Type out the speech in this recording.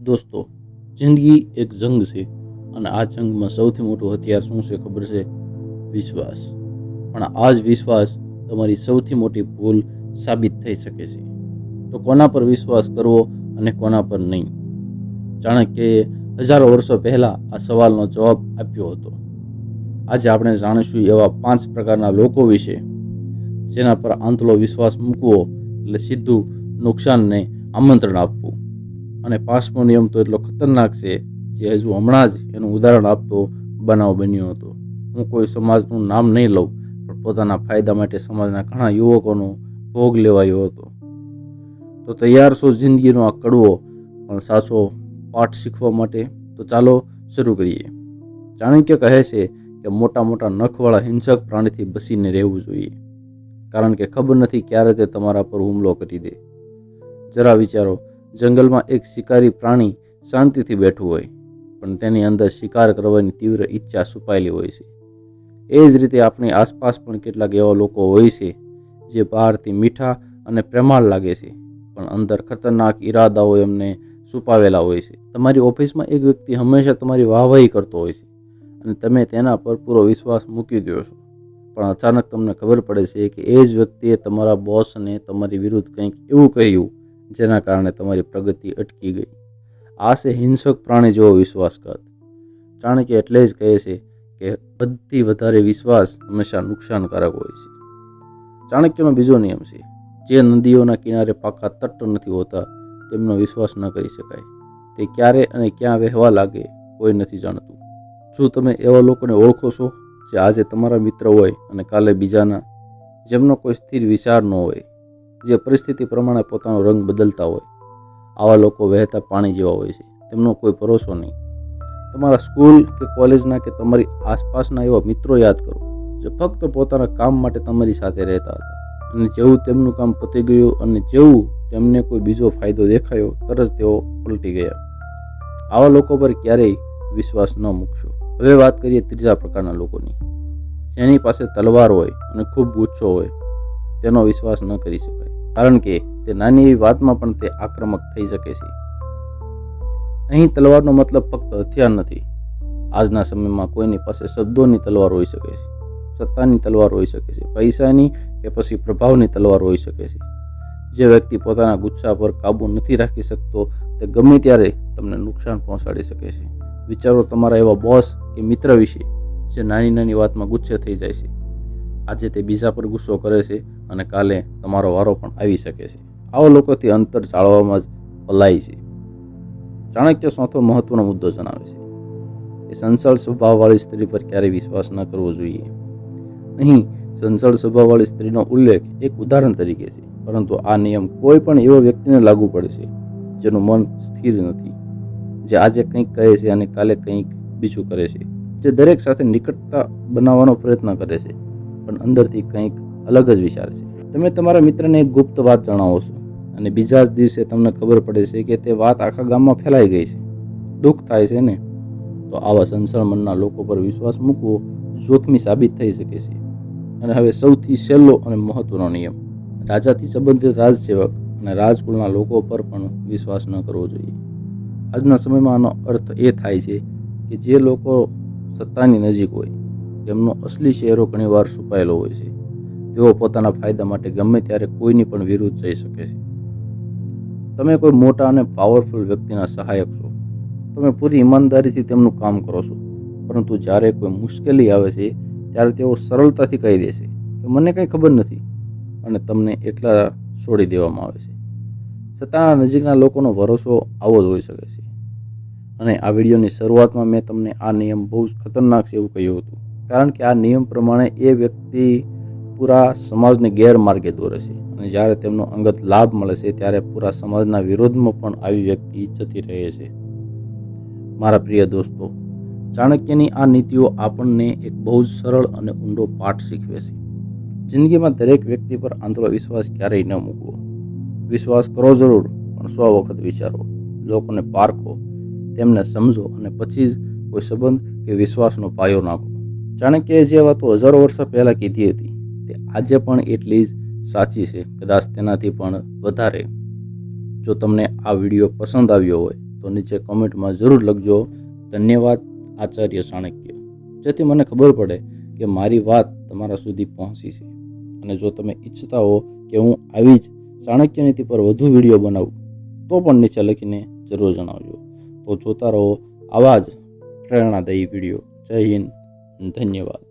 દોસ્તો, જિંદગી એક જંગ છે અને આ જંગમાં સૌથી મોટું હથિયાર શું છે ખબર છે? વિશ્વાસ. પણ આ જ વિશ્વાસ તમારી સૌથી મોટી ભૂલ સાબિત થઈ શકે છે. તો કોના પર વિશ્વાસ કરવો અને કોના પર નહીં? ચાણક્યએ હજારો વર્ષો પહેલાં આ સવાલનો જવાબ આપ્યો હતો. આજે આપણે જાણીશું એવા પાંચ પ્રકારના લોકો વિશે, જેના પર આંતલો વિશ્વાસ મૂકવો એટલે સીધું નુકસાનને આમંત્રણ આપવું. અને પાંચમો નિયમ તો એટલો ખતરનાક છે જે હજુ હમણાં જ એનું ઉદાહરણ આપતો બનાવ બન્યો હતો. હું કોઈ સમાજનું નામ નહીં લઉં, પણ પોતાના ફાયદા માટે સમાજના ઘણા યુવકોનો ભોગ લેવાયો હતો. તો તૈયાર છો જિંદગીનો આ કડવો, પણ સાચો પાઠ શીખવા માટે? તો ચાલો શરૂ કરીએ. ચાણક્ય કહે છે કે મોટા મોટા નખવાળા હિંસક પ્રાણીથી બસીને રહેવું જોઈએ. કારણ કે ખબર નથી ક્યારે તે તમારા પર હુમલો કરી દે. જરા વિચારો જંગલમાં એક શિકારી પ્રાણી શાંતિથી બેઠું હોય, પણ તેની અંદર શિકાર કરવાની તીવ્ર ઈચ્છા છુપાયેલી હોય છે. એ જ રીતે આપણી આસપાસ પણ કેટલાક એવા લોકો હોય છે, જે બહારથી મીઠા અને પ્રેમાળ લાગે છે, પણ અંદર ખતરનાક ઈરાદાઓ એમને છુપાવેલા હોય છે. તમારી ઓફિસમાં એક વ્યક્તિ હંમેશા તમારી વાહવાહી કરતો હોય છે, અને તમે તેના પર પૂરો વિશ્વાસ મૂકી દો છો. પણ અચાનક તમને ખબર પડે છે કે એ જ વ્યક્તિએ તમારા બોસને તમારી વિરુદ્ધ કંઈક એવું કહ્યું જેના કારણે તમારી પ્રગતિ અટકી ગઈ. આ છે હિંસક પ્રાણી જેવો વિશ્વાસઘાત ચાણક્ય એટલે જ કહે છે કે બધી વધારે વિશ્વાસ હંમેશા નુકસાનકારક હોય છે. ચાણક્યનો બીજો નિયમ છે, જે નદીઓના કિનારે પાકા તટ નથી હોતા, તેમનો વિશ્વાસ ન કરી શકાય. તે ક્યારે અને ક્યાં વહેવા લાગે કોઈ નથી જાણતું. શું તમે એવા લોકોને ઓળખો છો, જે આજે તમારા મિત્ર હોય અને કાલે બીજાના, જેમનો કોઈ સ્થિર વિચાર ન હોય જે પરિસ્થિતિ પ્રમાણે પોતાનો રંગ બદલતા હોય, આવા લોકો વહેતા પાણી જેવા હોય છે. તેમનો કોઈ ભરોસો નહીં. તમારા સ્કૂલ કે કોલેજના કે તમારી આસપાસના એવા મિત્રો યાદ કરો, જે ફક્ત પોતાના કામ માટે તમારી સાથે રહેતા હતા. અને જેવું તેમનું કામ પતી ગયું અને જેવું તેમને કોઈ બીજો ફાયદો દેખાયો, તરત તેઓ પલટી ગયા. આવા લોકો પર ક્યારેય વિશ્વાસ ન મૂકશો. હવે વાત કરીએ ત્રીજા પ્રકારના લોકોની. જેની પાસે તલવાર હોય અને ખૂબ ગુસ્સો હોય, તેનો વિશ્વાસ ન કરી શકાય. કારણ કે તે નાની એવી વાતમાં પણ તે આક્રમક થઈ શકે છે. અહીં તલવારનો મતલબ ફક્ત હથિયાર નથી. આજના સમયમાં કોઈની પાસે શબ્દોની તલવાર હોઈ શકે છે, સત્તાની તલવાર હોઈ શકે છે, પૈસાની કે પછી પ્રભાવની તલવાર હોઈ શકે છે. જે વ્યક્તિ પોતાના ગુસ્સા પર કાબૂ નથી રાખી શકતો, તે ગમે ત્યારે તમને નુકસાન પહોંચાડી શકે છે. વિચારો તમારા એવા બોસ કે મિત્ર વિશે, જે નાની નાની વાતમાં ગુસ્સે થઈ જાય છે. આજે તે બીજા પર ગુસ્સો કરે છે અને કાલે તમારો વારો પણ આવી શકે છે. આવા લોકોથી અંતર જાળવવામાં જ પલાય છે. ચાણક્ય ચોથો મહત્વનો મુદ્દો જણાવે છે. કે સંસળ સ્વભાવવાળી સ્ત્રી પર ક્યારેય વિશ્વાસ ન કરવો જોઈએ. અહીં સંસળ સ્વભાવવાળી સ્ત્રીનો ઉલ્લેખ એક ઉદાહરણ તરીકે છે. પરંતુ આ નિયમ કોઈ પણ એવો વ્યક્તિને લાગુ પડે છે, જેનું મન સ્થિર નથી. જે આજે કંઈક કહે છે અને કાલે કંઈક બીજું કરે છે. જે દરેક સાથે નિકટતા બનાવવાનો પ્રયત્ન કરે છે. પણ અંદરથી કંઈક અલગ જ વિચારે છે. તમે તમારા મિત્રને એક ગુપ્ત વાત જણાવો છો અને બીજા જ દિવસે તમને ખબર પડે છે કે તે વાત આખા ગામમાં ફેલાઈ ગઈ છે. દુઃખ થાય છે ને? તો આવા સંસળ મનના લોકો પર વિશ્વાસ મૂકવો જોખમી સાબિત થઈ શકે છે. અને હવે સૌથી સહેલો અને મહત્વનો નિયમ, રાજાથી સંબંધિત રાજસેવક અને રાજકુળના લોકો પર પણ વિશ્વાસ ન કરવો જોઈએ. આજના સમયમાં આનો અર્થ એ થાય છે કે જે લોકો સત્તાની નજીક હોય તેમનો અસલી ચહેરો ઘણીવાર છુપાયેલો હોય છે. તેઓ પોતાના ફાયદા માટે ગમે ત્યારે કોઈની પણ વિરુદ્ધ જઈ શકે છે. તમે કોઈ મોટા અને પાવરફુલ વ્યક્તિના સહાયક છો. તમે પૂરી ઈમાનદારીથી તેમનું કામ કરો છો. પરંતુ જ્યારે કોઈ મુશ્કેલી આવે છે, ત્યારે તેઓ સરળતાથી કહી દેશે કે મને કંઈ ખબર નથી અને તમને એકલા છોડી દેવામાં આવે છે. સત્તાના નજીકના લોકોનો ભરોસો આવો જ હોઈ શકે છે. અને આ વિડીયોની શરૂઆતમાં મેં તમને આ નિયમ બહુ જ ખતરનાક છે એવું કહ્યું હતું. કારણ કે આ નિયમ પ્રમાણે એ વ્યક્તિ પૂરા સમાજને ગેરમાર્ગે દોરે છે. અને જ્યારે તેમનો અંગત લાભ મળે છે, ત્યારે પૂરા સમાજના વિરોધમાં પણ આવી વ્યક્તિ જતી રહે છે. મારા પ્રિય દોસ્તો, ચાણક્યની આ નીતિઓ આપણને એક બહુ જ સરળ અને ઊંડો પાઠ શીખવે છે. જિંદગીમાં દરેક વ્યક્તિ પર આંતરો વિશ્વાસ ક્યારેય ન મૂકવો. વિશ્વાસ કરો જરૂર, પણ સો વખત વિચારો. લોકોને પારખો, તેમને સમજો અને પછી જ કોઈ સંબંધ કે વિશ્વાસનો પાયો નાખો. ચાણક્યએ જે વાતો હજારો વર્ષ પહેલાં કીધી હતી તે આજે પણ એટલી જ સાચી છે. કદાચ તેનાથી પણ વધારે. જો તમને આ વીડિયો પસંદ આવ્યો હોય, તો નીચે કોમેન્ટમાં જરૂર લખજો. ધન્યવાદ આચાર્ય ચાણક્ય જેથી મને ખબર પડે કે મારી વાત તમારા સુધી પહોંચી છે. અને જો તમે ઈચ્છતા હો કે હું આવી જ ચાણક્ય નીતિ પર વધુ વીડિયો બનાવું, તો પણ નીચે લખીને જરૂર જણાવજો. તો જોતા રહો આવા જ પ્રેરણાદાયી વીડિયો. જય હિન્દ. ધન્યવાદ.